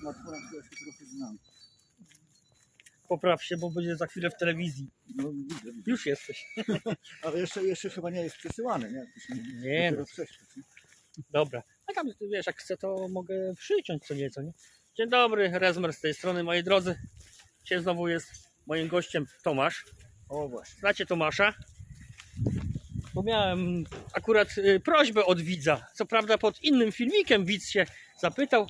smartfonach chyba się trochę znam. Popraw się, bo będzie za chwilę w telewizji. No widzę, widzę. Już jesteś. Ale jeszcze, jeszcze chyba nie jest przesyłany, nie? Się Nie dopiero no, nie? dobra. A tam, wiesz, jak chcę, to mogę przyciąć co nieco, nie? Dzień dobry, Rezmer z tej strony, moi drodzy. Dzisiaj znowu jest moim gościem Tomasz. O właśnie. Znacie Tomasza? Bo miałem akurat y, prośbę od widza. Co prawda pod innym filmikiem widz się zapytał,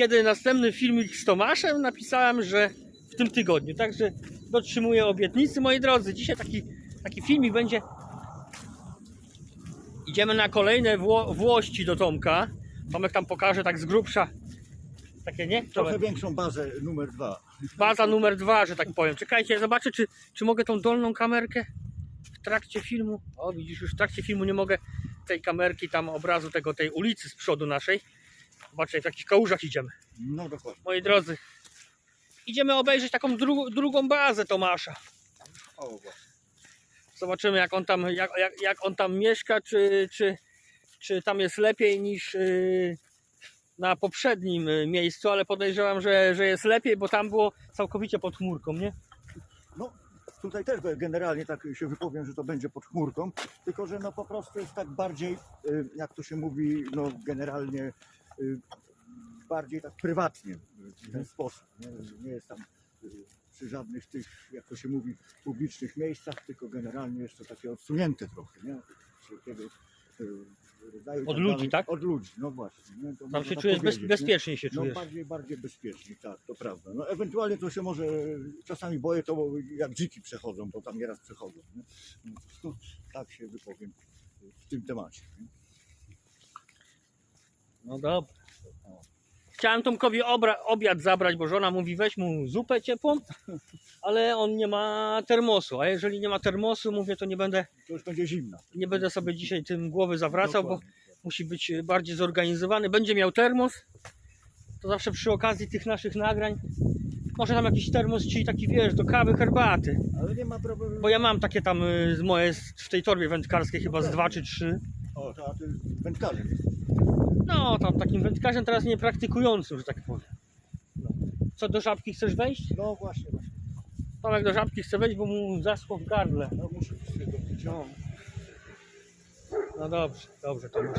kiedy następny filmik z Tomaszem. Napisałem, że w tym tygodniu. Także dotrzymuję obietnicy, moi drodzy. Dzisiaj taki, taki filmik będzie. Idziemy na kolejne Wło Włości do Tomka. Tomek tam pokaże tak z grubsza. Takie nie? Trochę Tomek? większą bazę numer dwa. Baza numer dwa, że tak powiem. Czekajcie, zobaczę, czy, czy mogę tą dolną kamerkę w trakcie filmu. O, widzisz, już w trakcie filmu nie mogę tej kamerki, tam obrazu tego, tej ulicy z przodu naszej. Zobaczcie, w jakich kałużach idziemy. No dokładnie. Moi drodzy, idziemy obejrzeć taką dru drugą bazę Tomasza. O właśnie. Zobaczymy, jak on tam, jak, jak, jak on tam mieszka, czy, czy, czy tam jest lepiej niż yy, na poprzednim yy, miejscu, ale podejrzewam, że, że jest lepiej, bo tam było całkowicie pod chmurką, nie? No tutaj też generalnie tak się wypowiem, że to będzie pod chmurką, tylko że no po prostu jest tak bardziej, y, jak to się mówi, no generalnie y, bardziej tak prywatnie y, w ten sposób. Nie, nie jest tam y, przy żadnych tych, jak to się mówi, publicznych miejscach, tylko generalnie jest to takie odsunięte trochę, nie? Wszelkiego, y, rodzaju Od tak ludzi, dalej. tak? Od ludzi, no właśnie. Nie? To Tam się tak czujesz bez, bezpiecznie się No czujesz. bardziej, bardziej bezpiecznie, tak, to prawda. No ewentualnie to się może, czasami boję to, bo jak dziki przechodzą, bo tam nieraz przechodzą. Nie? No, to, tak się wypowiem w tym temacie. Nie? No dobra. Chciałem Tomkowi obiad zabrać, bo żona mówi weź mu zupę ciepłą, ale on nie ma termosu, a jeżeli nie ma termosu, mówię, to nie będę, To już będzie zimna. nie będę sobie dzisiaj tym głowy zawracał, bo Dokładnie. musi być bardziej zorganizowany. Będzie miał termos, to zawsze przy okazji tych naszych nagrań, może tam jakiś termos, czyli taki wiesz, do kawy, herbaty. Ale nie ma problemu. Bo ja mam takie tam y, moje w tej torbie wędkarskiej chyba z dwa czy trzy. O, to, a ty wędkarzem. No, tam takim wędkarzem teraz nie praktykującym, że tak powiem. No. Co, do żabki chcesz wejść? No właśnie, właśnie. Tomek do żabki chce wejść, bo mu zaschło w gardle. No muszę sobie do picia. No. No dobrze, dobrze, to masz.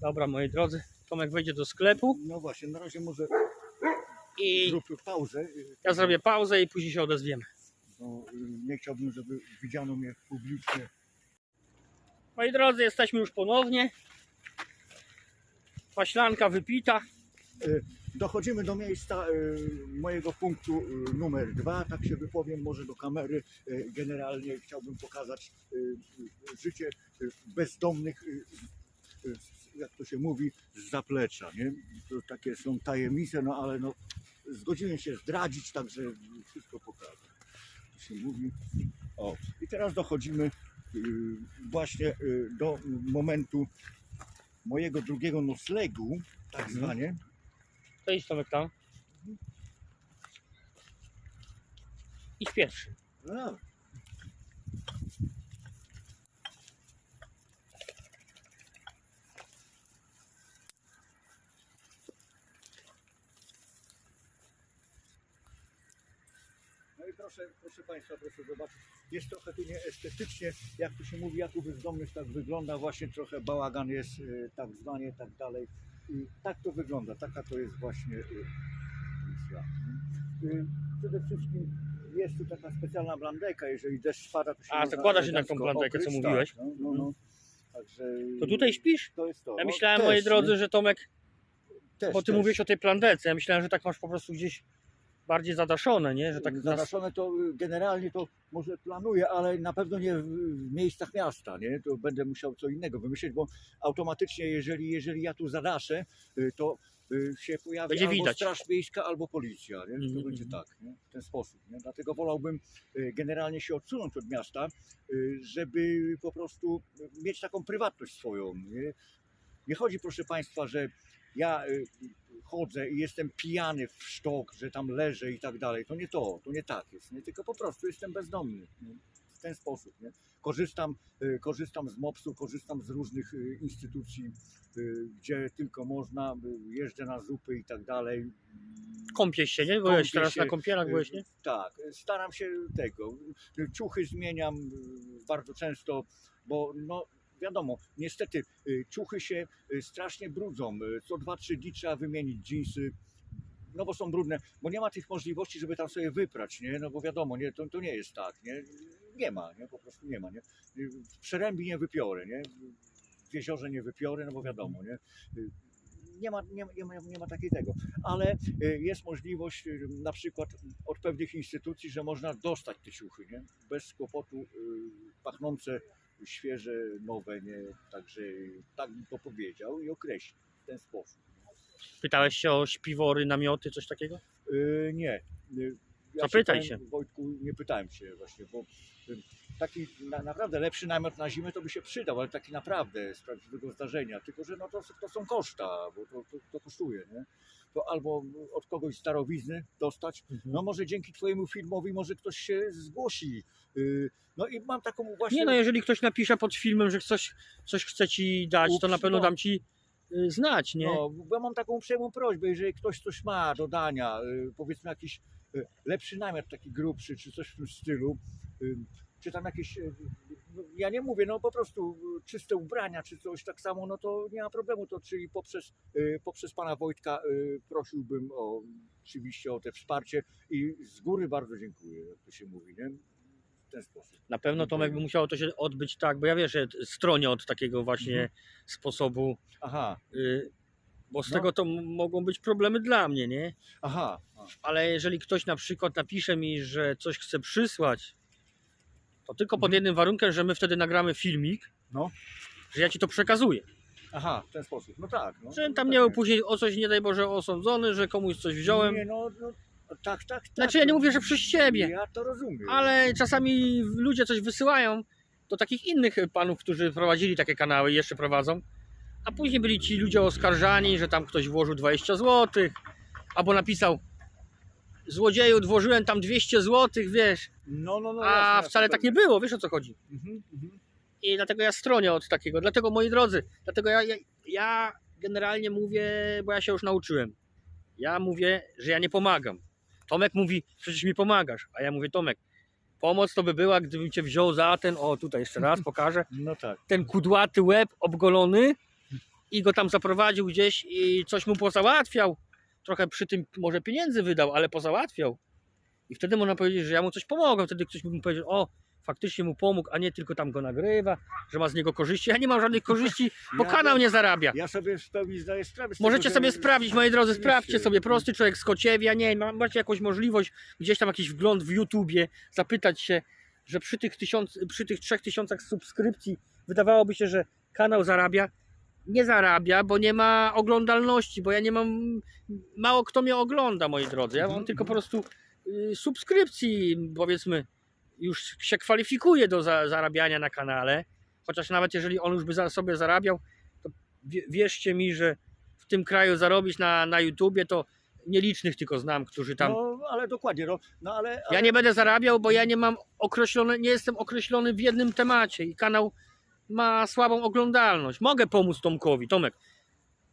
Dobra, moi drodzy, Tomek wejdzie do sklepu No właśnie, na razie może i zrób pauzę. ja zrobię pauzę i później się odezwiemy. Y, nie chciałbym, żeby widziano mnie publicznie. Moi drodzy, jesteśmy już ponownie. Maślanka wypita. Y, Dochodzimy do miejsca y, mojego punktu y, numer dwa, tak się wypowiem, może do kamery. Generalnie chciałbym pokazać życie bezdomnych, jak to się mówi, z zaplecza. Nie? To takie są tajemnice, no ale no, zgodziłem się zdradzić, także wszystko pokażę. To się mówi. O. I teraz dochodzimy właśnie y, do momentu mojego drugiego noclegu, tak Mhm. zwanie. To idź Tomek tam. Idź pierwszy. No. No i proszę, proszę Państwa, proszę zobaczyć, jest trochę tu nieestetycznie, jak to się mówi, jak u bezdomnych tak wygląda, właśnie trochę bałagan jest, y, tak zwanie, tak dalej. I tak to wygląda, taka to jest właśnie y, misja. Y, Przede wszystkim jest tu taka specjalna blandeka, jeżeli deszcz pada, to się A, można zakładasz jednak tą blandekę, co okryć, mówiłeś. Tak, no, no, no. Także To tutaj śpisz? to jest to. Ja No, myślałem, też, moi drodzy, że Tomek, też, bo ty też. mówiłeś o tej plandece. Ja myślałem, że tak masz po prostu gdzieś bardziej zadaszone, nie? Że tak. Zadaszone to y, generalnie to może planuję, ale na pewno nie w, w miejscach miasta, nie? To będę musiał co innego wymyślić, bo automatycznie, jeżeli, jeżeli ja tu zadaszę, y, to y, się pojawi Będzie albo widać. Straż Miejska, albo Policja, nie? To Mhm, będzie mhm. tak, nie? w ten sposób. Nie? Dlatego wolałbym generalnie się odsunąć od miasta, żeby po prostu mieć taką prywatność swoją. Nie, nie chodzi, proszę Państwa, że ja y, chodzę i jestem pijany w sztok, że tam leżę i tak dalej. To nie to, to nie tak jest, nie? tylko po prostu jestem bezdomny. Nie? ten sposób. Nie? Korzystam, y, korzystam z MOPS-u, korzystam z różnych y, instytucji, gdzie tylko można, jeżdżę na zupy i tak dalej. Kąpiesz się, nie? Byłeś Kąpię teraz się, na kąpielach, byłeś, nie? Tak, staram się tego. Ciuchy zmieniam bardzo często, bo no wiadomo, niestety y, ciuchy się y, strasznie brudzą. Y, Co 2-3 dni trzeba wymienić dżinsy. No bo są brudne, bo nie ma tych możliwości, żeby tam sobie wyprać, nie? No bo wiadomo, nie, to, to nie jest tak, nie? Nie ma, nie? Po prostu nie ma, nie? W przerębi nie wypiorę, nie? W jeziorze nie wypiorę, no bo wiadomo, nie? Nie ma, nie, nie, ma, nie ma takiej tego, ale jest możliwość na przykład od pewnych instytucji, że można dostać te ciuchy, nie? Bez kłopotu, pachnące, świeże, nowe, nie? Także tak bym to powiedział i określił w ten sposób. Pytałeś się o śpiwory, namioty, coś takiego? Y, nie. Y, Zapytaj się. Wojtku, nie pytałem się właśnie, bo y, taki na, naprawdę lepszy namiot na zimę to by się przydał, ale taki naprawdę z prawdziwego zdarzenia. Tylko, że no to, to są koszta, bo to, to, to kosztuje, nie? To albo od kogoś z darowizny dostać, no może dzięki Twojemu filmowi może ktoś się zgłosi. Y, No i mam taką właśnie... Nie no, jeżeli ktoś napisze pod filmem, że coś, coś chce ci dać, to na Ups, pewno no. dam ci y, znać, nie? No, bo ja mam taką uprzejmą prośbę, jeżeli ktoś coś ma do dania, powiedzmy jakiś lepszy namiot taki grubszy, czy coś w tym stylu, y, czy tam jakieś, y, no, ja nie mówię, no po prostu czyste ubrania, czy coś tak samo, no to nie ma problemu, to czyli poprzez, poprzez pana Wojtka prosiłbym o, oczywiście o te wsparcie i z góry bardzo dziękuję, jak to się mówi, nie? W ten sposób. Na pewno Tomek by musiało to się odbyć tak, bo ja wiesz, że stronie od takiego właśnie Mhm. sposobu, Aha, y, bo z No. tego to mogą być problemy dla mnie, nie? aha, Ale jeżeli ktoś na przykład napisze mi, że coś chce przysłać, to tylko pod Mhm. jednym warunkiem, że my wtedy nagramy filmik, No. że ja ci to przekazuję. aha, w ten sposób, no tak. No, Żebym no tam tak, nie był później o coś, nie daj Boże, osądzony, że komuś coś wziąłem. Nie, no, no tak, tak, tak. Znaczy ja nie mówię, że przez ciebie, Ja to rozumiem. ale czasami ludzie coś wysyłają do takich innych panów, którzy prowadzili takie kanały i jeszcze prowadzą, a później byli ci ludzie oskarżani, że tam ktoś włożył 20 zł, albo napisał złodzieju, włożyłem tam 200 zł, wiesz, No, no, no. a jasne, wcale jasne, tak nie było, wiesz o co chodzi. Mhm, mhm. I dlatego ja stronię od takiego. Dlatego moi drodzy, dlatego ja, ja, ja generalnie mówię, bo ja się już nauczyłem. Ja mówię, że ja nie pomagam. Tomek mówi, przecież mi pomagasz. A ja mówię, Tomek, pomoc to by była, gdybym cię wziął za ten, o tutaj jeszcze raz pokażę, No tak. ten kudłaty łeb obgolony i go tam zaprowadził gdzieś i coś mu pozałatwiał. Trochę przy tym może pieniędzy wydał, ale pozałatwiał. I wtedy można powiedzieć, że ja mu coś pomogłem. Wtedy ktoś mu powiedział, o, faktycznie mu pomógł, a nie tylko tam go nagrywa, że ma z niego korzyści. Ja nie mam żadnych korzyści, bo Ja- kanał nie zarabia. Ja sobie w pełni zdaję sprawę z tego, Możecie że- sobie sprawdzić, moi drodzy, sprawdźcie sobie, prosty człowiek z Kociewia, nie, ma- macie jakąś możliwość, gdzieś tam jakiś wgląd w YouTubie, zapytać się, że przy tych, tysiąc, przy tych trzech tysiącach subskrypcji wydawałoby się, że kanał zarabia. Nie zarabia, bo nie ma oglądalności, bo ja nie mam, mało kto mnie ogląda, moi drodzy, ja mam Mhm, tylko po prostu y, subskrypcji, powiedzmy, już się kwalifikuje do za, zarabiania na kanale, chociaż nawet jeżeli on już by za, sobie zarabiał, to wie- wierzcie mi, że w tym kraju zarobić na, na YouTubie to nielicznych tylko znam, którzy tam. No, ale dokładnie, no, no ale, ale... Ja nie będę zarabiał, bo ja nie mam określone, nie jestem określony w jednym temacie i kanał ma słabą oglądalność. Mogę pomóc Tomkowi. Tomek,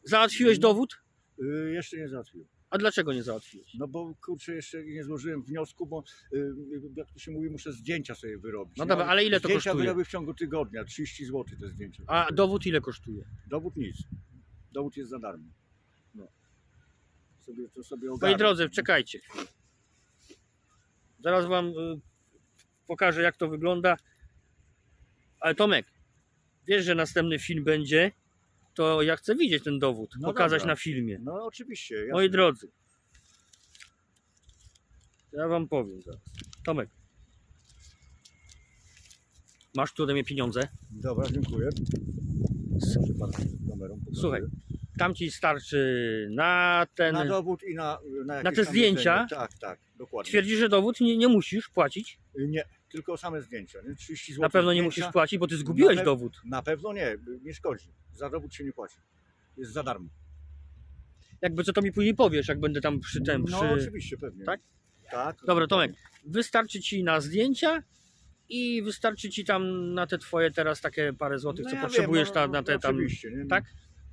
załatwiłeś dowód? Y, jeszcze nie załatwiłem. A dlaczego nie załatwiłeś? No bo kurczę, jeszcze nie złożyłem wniosku, bo y, jak to się mówi, muszę zdjęcia sobie wyrobić. No nie? dobra, ale ile to zdjęcia kosztuje? wyrobię w ciągu tygodnia, 30 zł te zdjęcia. A dowód ile kosztuje? Dowód nic. Dowód jest za darmo. No. Sobie, to sobie Moi ogarnę. drodzy, czekajcie. Zaraz wam y, pokażę jak to wygląda. Ale Tomek, wiesz, że następny film będzie, to ja chcę widzieć ten dowód, No pokazać dobra. na filmie. No oczywiście. jasne. Moi drodzy, ja wam powiem zaraz. Tomek, masz tu ode mnie pieniądze? Dobra, dziękuję. Proszę kamerą. Słuchaj, Tam ci starczy na ten... Na dowód i na, na, jakieś te zdjęcia? Tak, tak, dokładnie. Twierdzisz, że dowód nie, nie musisz płacić? Nie, tylko same zdjęcia. Nie? 30 zł. Na pewno nie zdjęcia. musisz płacić, bo ty zgubiłeś Na pe- dowód. Na pewno nie, nie szkodzi. Za dowód się nie płaci. Jest za darmo. Jakby co to mi później powiesz, jak będę tam przy tym. No Przy... oczywiście, pewnie. Tak? Tak. Dobra, Tomek, wystarczy ci na zdjęcia i wystarczy ci tam na te twoje teraz takie parę złotych, No co ja potrzebujesz wiem, ta, no, na te tam. Oczywiście, nie? tak?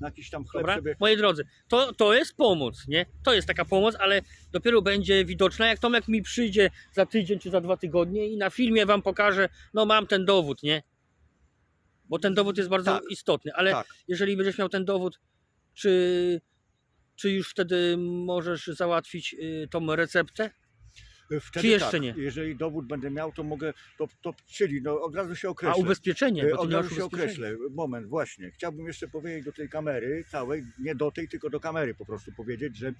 Na jakiś tam chleb Dobra? sobie. Moi drodzy, to, to jest pomoc, nie? To jest taka pomoc, ale dopiero będzie widoczna, jak Tomek mi przyjdzie za tydzień czy za dwa tygodnie i na filmie wam pokaże, no mam ten dowód, nie? Bo ten dowód jest bardzo Tak. istotny, ale Tak. jeżeli będziesz miał ten dowód, czy, czy już wtedy możesz załatwić y, tą receptę? Wtedy Czy jeszcze tak, nie? Jeżeli dowód będę miał, to mogę, to, to czyli no, od razu się A określę. ubezpieczenie, E, bo Od nie razu się określę. Moment, właśnie. Chciałbym jeszcze powiedzieć do tej kamery całej, nie do tej, tylko do kamery po prostu powiedzieć, że e,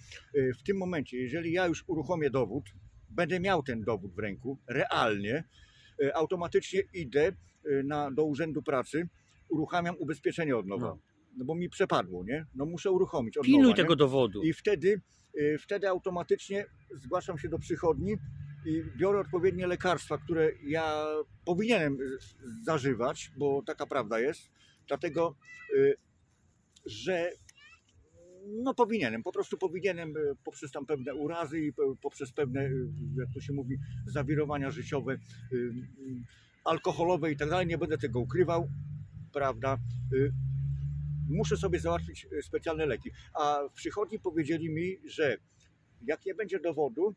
w tym momencie, jeżeli ja już uruchomię dowód, będę miał ten dowód w ręku, realnie, e, automatycznie idę e, na, do Urzędu Pracy, uruchamiam ubezpieczenie od nowa. No. No. bo mi przepadło, nie? No muszę uruchomić od Pilnuj nowa, nie? tego dowodu. I wtedy, wtedy automatycznie zgłaszam się do przychodni i biorę odpowiednie lekarstwa, które ja powinienem y, zażywać, bo taka prawda jest. Dlatego, y, że no powinienem, po prostu powinienem y, poprzez tam pewne urazy i po- poprzez pewne, y, jak to się mówi, zawirowania życiowe, y, y, alkoholowe i tak dalej, nie będę tego ukrywał, prawda. Muszę sobie załatwić y, specjalne leki. A w przychodni powiedzieli mi, że jak nie będzie dowodu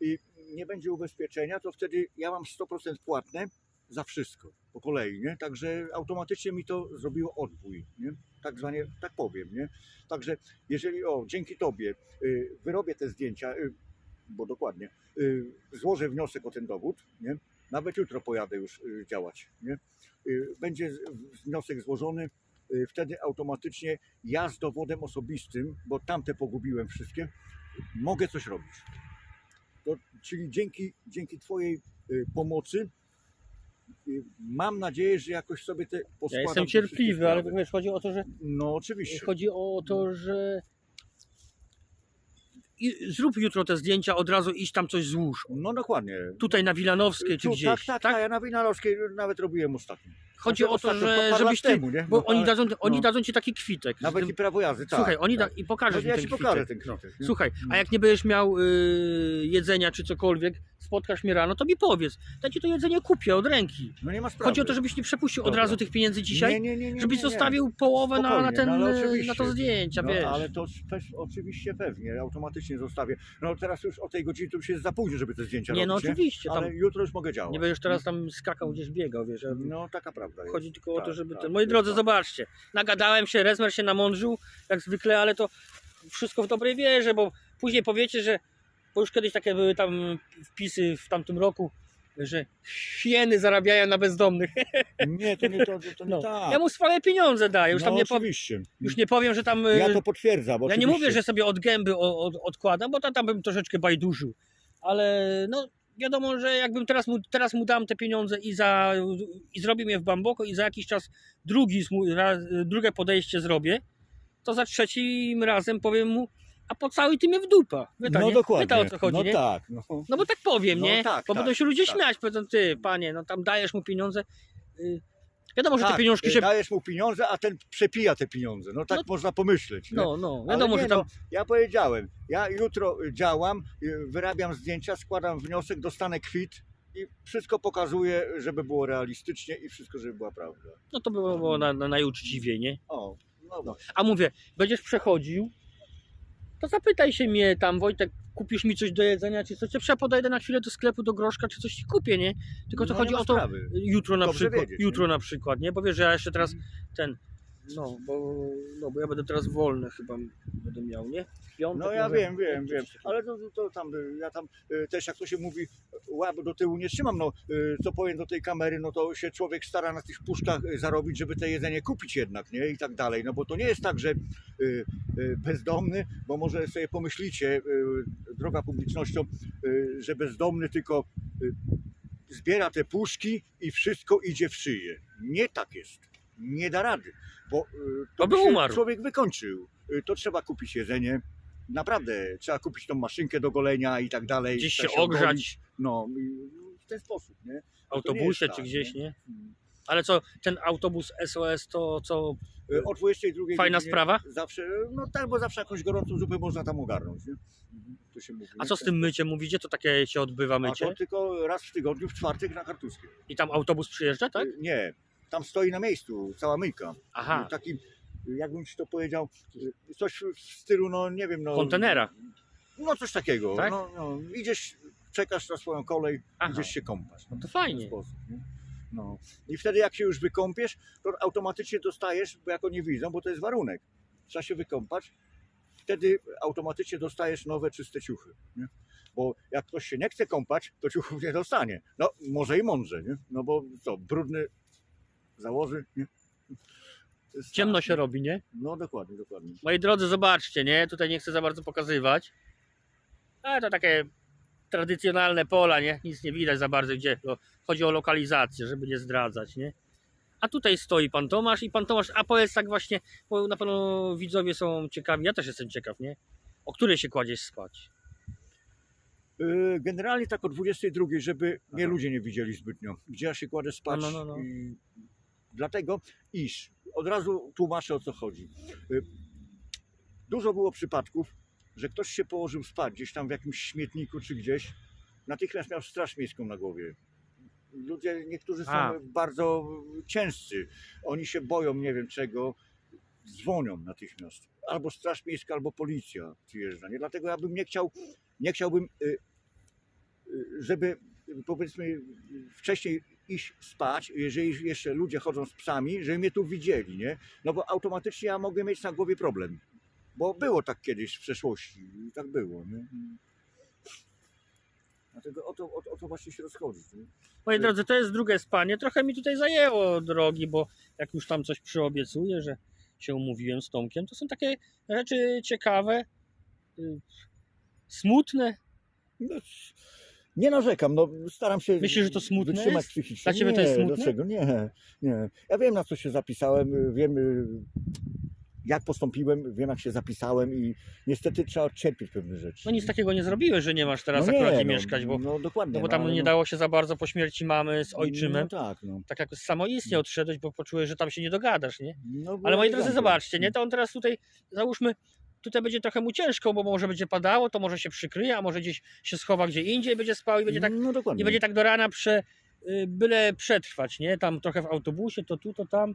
i nie będzie ubezpieczenia, to wtedy ja mam 100% płatne za wszystko po kolei, nie? Także automatycznie mi to zrobiło odbój, nie? Tak zwanie, tak powiem, nie? Także jeżeli, o, dzięki Tobie y, wyrobię te zdjęcia, y, bo dokładnie, y, złożę wniosek o ten dowód, nie? Nawet jutro pojadę już y, działać, nie? Y, będzie wniosek złożony, wtedy automatycznie ja z dowodem osobistym, bo tamte pogubiłem wszystkie, mogę coś robić. To, czyli dzięki, dzięki Twojej y, pomocy y, mam nadzieję, że jakoś sobie te Ja poskładam jestem te wszystkie cierpliwy, ale wiesz, chodzi o to, że No oczywiście. Chodzi o to, że I zrób jutro te zdjęcia, od razu iść tam coś złóż. No dokładnie. Tutaj na Wilanowskiej czy Tu, gdzieś. Tak, tak, tak, ja na Winalowskiej nawet robiłem ostatnio. Chodzi Znaczy o to, że żebyś ty. temu, nie? Bo No, oni, ale- dadzą, oni no. dadzą ci taki kwitek. z Nawet tym- i prawo jazdy, tak. Słuchaj, oni da, tak. i pokażesz No, ja mi ci ten pokażę kwitek. ten No. kwitek, nie? Słuchaj, No. a jak nie będziesz miał y, jedzenia czy cokolwiek, spotkasz mnie rano, to mi powiedz. Ja ci to jedzenie kupię od ręki. No nie sprawy. Chodzi o to, żebyś nie przepuścił od Dobra. razu tych pieniędzy dzisiaj, Nie, nie, nie, nie, żebyś nie, nie. zostawił połowę na, na, ten, no, oczywiście. na to zdjęcia, no, wiesz. ale to też oczywiście pewnie, automatycznie zostawię. No teraz już o tej godzinie to już jest za późno, żeby te zdjęcia Nie, no robić, oczywiście, tam Ale jutro już mogę działać. nie będziesz teraz tam skakał gdzieś biegał, wiesz. No taka prawda jest. Chodzi tylko o to, Tak, żeby tak, ten. Moi jest drodzy, tak. zobaczcie. Nagadałem się, Rezmer się namądrzył, jak zwykle, ale to wszystko w dobrej wierze, bo później powiecie, że. Bo już kiedyś takie były tam wpisy w tamtym roku, że hieny zarabiają na bezdomnych. Nie, to nie, to, to, nie No. tak. Ja mu swoje pieniądze daję. Już no, tam nie, oczywiście. już nie powiem, że tam. Ja y, to potwierdzam, ja nie oczywiście. mówię, że sobie od gęby od, odkładam, bo to tam bym troszeczkę bajduszył. Ale no wiadomo, że jakbym teraz mu, teraz mu dam te pieniądze i, za, i zrobię je w Bamboko i za jakiś czas drugi, drugie podejście zrobię, to za trzecim razem powiem mu, a po cały ty mnie w dupa. Wieta, No nie? dokładnie. Wieta, o co chodzi, no nie? tak. No. No bo tak powiem, No nie? tak, bo tak, będą się ludzie tak. śmiać, powiedzą, ty, panie, no tam dajesz mu pieniądze. Y, wiadomo, że te Tak, pieniążki y, się... Dajesz mu pieniądze, a ten przepija te pieniądze. No tak No- można pomyśleć. nie? No, no, wiadomo, nie, że tam... no, ja powiedziałem, ja jutro działam, y, wyrabiam zdjęcia, składam wniosek, dostanę kwit i wszystko pokazuję, żeby było realistycznie i wszystko, żeby była prawda. No to było, było na, na, najuczciwiej, nie? O, no właśnie. A mówię, będziesz przechodził, to zapytaj się mnie tam, Wojtek, kupisz mi coś do jedzenia, czy coś, czy ja podejdę na chwilę do sklepu, do groszka, czy coś ci kupię, nie? Tylko to No, chodzi o to, sprawy. jutro na Dobrze przykład, wiedzieć, jutro nie? na przykład, nie? Bo wiesz, że ja jeszcze teraz ten, no, bo, no, bo ja będę teraz wolny chyba, będę miał, nie? Piątek No ja może, wiem, wiem, wiem, ale to, to tam, y, ja tam y, też jak to się mówi, łap do tyłu nie trzymam, no y, co powiem do tej kamery, no to się człowiek stara na tych puszkach y, zarobić, żeby te jedzenie kupić jednak, nie, i tak dalej, no bo to nie jest tak, że y, y, bezdomny, bo może sobie pomyślicie, y, droga publicznością, y, że bezdomny tylko y, zbiera te puszki i wszystko idzie w szyję. Nie tak jest, nie da rady, bo y, to by umarł. człowiek wykończył, Y, to trzeba kupić jedzenie, naprawdę trzeba kupić tą maszynkę do golenia i tak dalej. Gdzieś się ogrzać. ogolić. No, w ten sposób, nie? nie autobusie czy tak, gdzieś, nie? nie? Ale co, ten autobus SOS to co, Y, O 22 Fajna godzinie sprawa? Zawsze, no tak, bo zawsze jakąś gorącą zupę można tam ogarnąć. Nie? To się mówi. a co z tym myciem mówicie? To takie się odbywa A mycie? to tylko raz w tygodniu, w czwartek na Kartuskie. I tam autobus przyjeżdża, tak? Nie, tam stoi na miejscu cała myjka. Aha, Takim, jakbym ci to powiedział, coś w stylu, no nie wiem, no... kontenera. No coś takiego. Tak? No, no, idziesz, czekasz na swoją kolej, Aha, idziesz się kąpać. no to w ten fajnie. sposób. No. I wtedy jak się już wykąpiesz, to automatycznie dostajesz, bo jako nie widzą, bo to jest warunek. Trzeba się wykąpać, wtedy automatycznie dostajesz nowe, czyste ciuchy. Nie? Bo jak ktoś się nie chce kąpać, to ciuchów nie dostanie. No może i mądrze, nie? No bo co, brudny założy, nie? Ciemno się robi, nie? No dokładnie, dokładnie. Moi drodzy, zobaczcie, nie? Tutaj nie chcę za bardzo pokazywać. Ale to takie tradycjonalne pola, nie? Nic nie widać za bardzo gdzie. Chodzi o lokalizację, żeby nie zdradzać, nie? A tutaj stoi pan Tomasz i pan Tomasz, a powiedz tak właśnie, bo na pewno widzowie są ciekawi, ja też jestem ciekaw, nie? O której się kładziesz spać? Yy, Generalnie tak o 22, żeby mnie Aha. ludzie nie widzieli zbytnio, gdzie ja się kładę spać. No, no, no, no. I dlatego, iż od razu tłumaczę o co chodzi. Yy, Dużo było przypadków, że ktoś się położył spać gdzieś tam w jakimś śmietniku czy gdzieś, natychmiast miał straż miejską na głowie. Ludzie, niektórzy są A. bardzo ciężcy. Oni się boją nie wiem czego, dzwonią natychmiast. Albo straż miejska, albo policja przyjeżdża. Nie? Dlatego ja bym nie chciał, nie chciałbym y, y, żeby y, powiedzmy y, wcześniej iść spać, jeżeli jeszcze ludzie chodzą z psami, żeby mnie tu widzieli, nie? No bo automatycznie ja mogę mieć na głowie problem. Bo było tak kiedyś w przeszłości. Tak było, nie? Dlatego o to, o, o to właśnie się rozchodzi. Nie? Moi drodzy, to jest drugie spanie. Trochę mi tutaj zajęło drogi, bo jak już tam coś przyobiecuję, że się umówiłem z Tomkiem, to są takie rzeczy ciekawe, y, smutne. No, nie narzekam, no staram się Myślisz, że to smutne wytrzymać jest? psychicznie. Dla ciebie to nie, jest smutne? Dlaczego? Nie, nie. Ja wiem na co się zapisałem, wiem y, jak postąpiłem, wiem jak się zapisałem i niestety trzeba odcierpieć pewne rzeczy. No nic takiego nie zrobiłeś, że nie masz teraz no akurat nie, nie no, mieszkać, bo, No dokładnie. no bo tam ale nie no- dało się za bardzo po śmierci mamy z ojczymem. No tak, no. Tak jak samoistnie odszedłeś, bo poczułeś, że tam się nie dogadasz, nie? no Ale moi drodzy, zobaczcie, nie? To on teraz tutaj, załóżmy, tutaj będzie trochę mu ciężko, bo może będzie padało, to może się przykryje, a może gdzieś się schowa gdzie indziej, będzie spał i będzie tak, No nie będzie tak do rana prze, y, byle przetrwać, nie? Tam trochę w autobusie, to tu, to tam,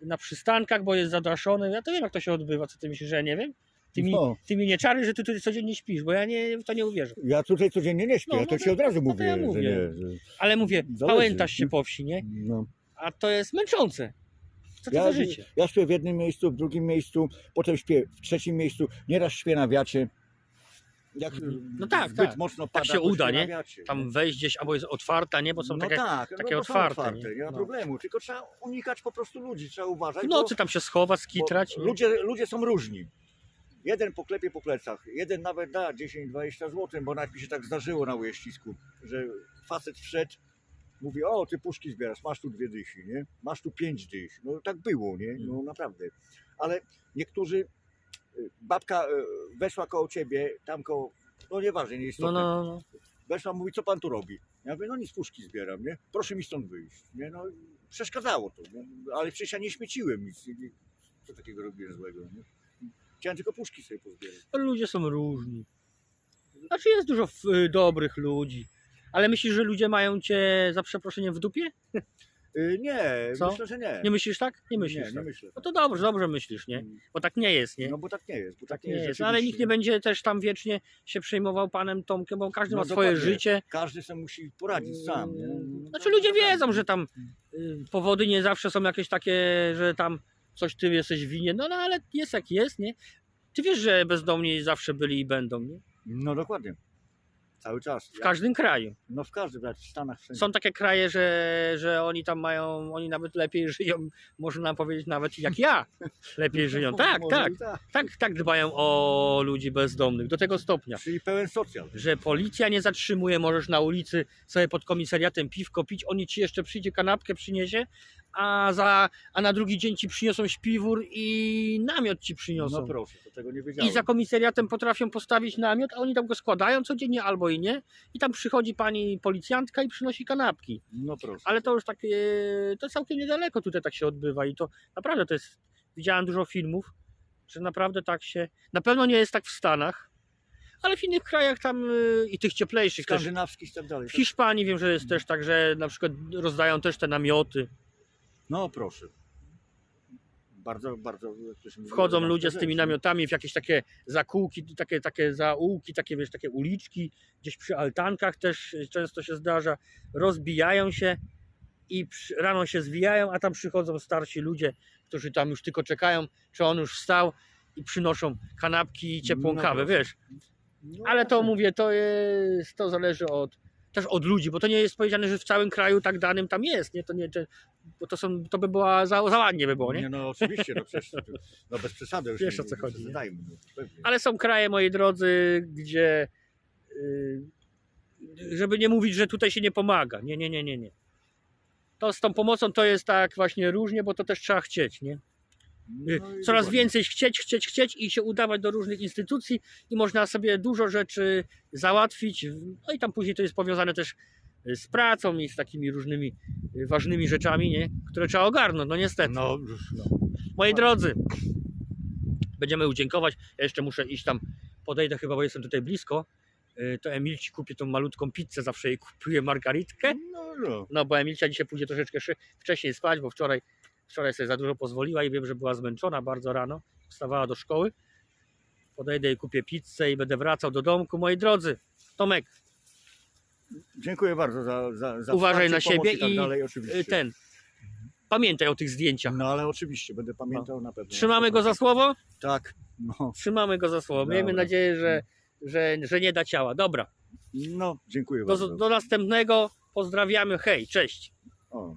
na przystankach, bo jest zadaszony. Ja to wiem, jak to się odbywa, co ty myślisz, że ja nie wiem? Ty mi, No. ty mi nie czary, że ty tutaj codziennie śpisz, bo ja nie, w to nie uwierzę. Ja tutaj codziennie nie śpię, No, ja to no ci od razu no to mówię, ja że mówię. nie. Że, Ale mówię, Zależy. pałętasz się po wsi, nie? no. A to jest męczące. Co to Ja, za życie? ja śpię w jednym miejscu, w drugim miejscu, potem śpię w trzecim miejscu, nieraz śpię na wiacie. Jak No tak, zbyt tak. mocno pada, się to uda, nie? wiacie, Tam wejść gdzieś, albo jest otwarta, nie? Bo są no takie tak, takie no to są otwarte, otwarte, nie? nie, ma No. problemu, tylko trzeba unikać po prostu ludzi, trzeba uważać, w bo- nocy tam się schować, skitrać. bo nie? ludzie, ludzie są różni. Jeden poklepie po plecach, jeden nawet da 10-20 zł, bo mi się tak zdarzyło na ujeździsku, że facet wszedł, mówi, o ty puszki zbierasz, masz tu dwie dychy, nie? Masz tu pięć dych. No tak było, nie? No naprawdę. Ale niektórzy, y, babka y, weszła koło ciebie, tam koło, no nieważne, nie No, istotne, no, no. weszła, mówi, co pan tu robi? Ja mówię, no nic, puszki zbieram, nie? Proszę mi stąd wyjść, nie? No przeszkadzało to, nie? Ale przecież ja nie śmieciłem nic, nie? co takiego robiłem złego, nie? Chciałem tylko puszki sobie pozbierać. no. Ludzie są różni. Znaczy jest dużo y, dobrych ludzi. Ale myślisz, że ludzie mają cię za przeproszeniem w dupie? Y, nie, Co? myślę, że nie. Nie myślisz tak? Nie myślisz nie, nie tak. myślę. No to dobrze, dobrze myślisz, nie? Mm, Bo tak nie jest, nie? No bo tak nie jest, bo tak, tak nie jest. No, ale nikt nie będzie też tam wiecznie się przejmował panem Tomkiem, bo każdy No ma swoje dokładnie. życie. Każdy sobie musi poradzić sam, nie? No, Znaczy ludzie wiedzą, że tam y, powody nie zawsze są jakieś takie, że tam coś ty jesteś winien, no, no ale jest jak jest, nie? Ty wiesz, że bezdomni zawsze byli i będą, nie? No dokładnie. Cały czas. W każdym kraju. No w każdym, w Stanach wszędzie. Są takie kraje, że, że oni tam mają, oni nawet lepiej żyją, można powiedzieć nawet jak ja, lepiej żyją. Tak, tak, tak. tak, tak dbają o ludzi bezdomnych, do tego stopnia. Czyli pełen socjal. że policja nie zatrzymuje, możesz na ulicy sobie pod komisariatem piwko pić, oni ci jeszcze przyjdzie kanapkę przyniesie, a, za, a na drugi dzień ci przyniosą śpiwór i namiot ci przyniosą. No proszę, to tego nie wiedziałem. I za komisariatem potrafią postawić namiot, a oni tam go składają codziennie albo i nie. I tam przychodzi pani policjantka i przynosi kanapki. No proszę. Ale to już takie, to całkiem niedaleko tutaj tak się odbywa i to naprawdę to jest, widziałem dużo filmów, że naprawdę tak się, na pewno nie jest tak w Stanach, ale w innych krajach tam y, i tych cieplejszych. Skandynawskich i tak dalej. W Hiszpanii wiem, że jest też tak, że na przykład rozdają też te namioty. No proszę. Bardzo, bardzo. Wchodzą ludzie z tymi namiotami w jakieś takie zakółki, takie, takie zaułki, takie wiesz, takie uliczki, gdzieś przy altankach też często się zdarza, rozbijają się i rano się zwijają, a tam przychodzą starsi ludzie, którzy tam już tylko czekają, czy on już wstał i przynoszą kanapki i ciepłą No kawę, wiesz. No Ale to mówię, to jest, to zależy od, też od ludzi, bo to nie jest powiedziane, że w całym kraju tak danym tam jest, nie, to nie, to, bo to są, to by była, za, za ładnie by było, nie? Nie, no oczywiście, no przecież no bez przesady już Wiesz, nie, o co nie chodzi, nie? no. Ale są kraje, moi drodzy, gdzie y, żeby nie mówić, że tutaj się nie pomaga. Nie, nie, nie, nie, nie. To z tą pomocą to jest tak właśnie różnie, bo to też trzeba chcieć, nie? Y, No Coraz dokładnie. więcej chcieć, chcieć, chcieć i się udawać do różnych instytucji i można sobie dużo rzeczy załatwić. No i tam później to jest powiązane też y, z pracą i z takimi różnymi y, ważnymi rzeczami, nie? które trzeba ogarnąć, no niestety. No, no. Moi drodzy, będziemy udziękować. Ja jeszcze muszę iść tam, podejdę chyba, bo jestem tutaj blisko. To Emilci kupię tą malutką pizzę, zawsze jej kupuję margaritkę. No, no. No bo Emilcia dzisiaj pójdzie troszeczkę wcześniej spać, bo wczoraj, wczoraj sobie za dużo pozwoliła i wiem, że była zmęczona bardzo rano. Wstawała do szkoły. Podejdę i kupię pizzę i będę wracał do domku. Moi drodzy, Tomek, Dziękuję bardzo za, za, za Uważaj na siebie i tak i, dalej, oczywiście. yy, ten, pamiętaj o tych zdjęciach. No ale oczywiście, będę pamiętał na pewno. Trzymamy go za słowo? Tak, no, Trzymamy go za słowo. Miejmy Dobra. nadzieję, że, że, że nie da ciała. Dobra. no dziękuję Do, bardzo. do następnego. Pozdrawiamy. Hej, cześć. O.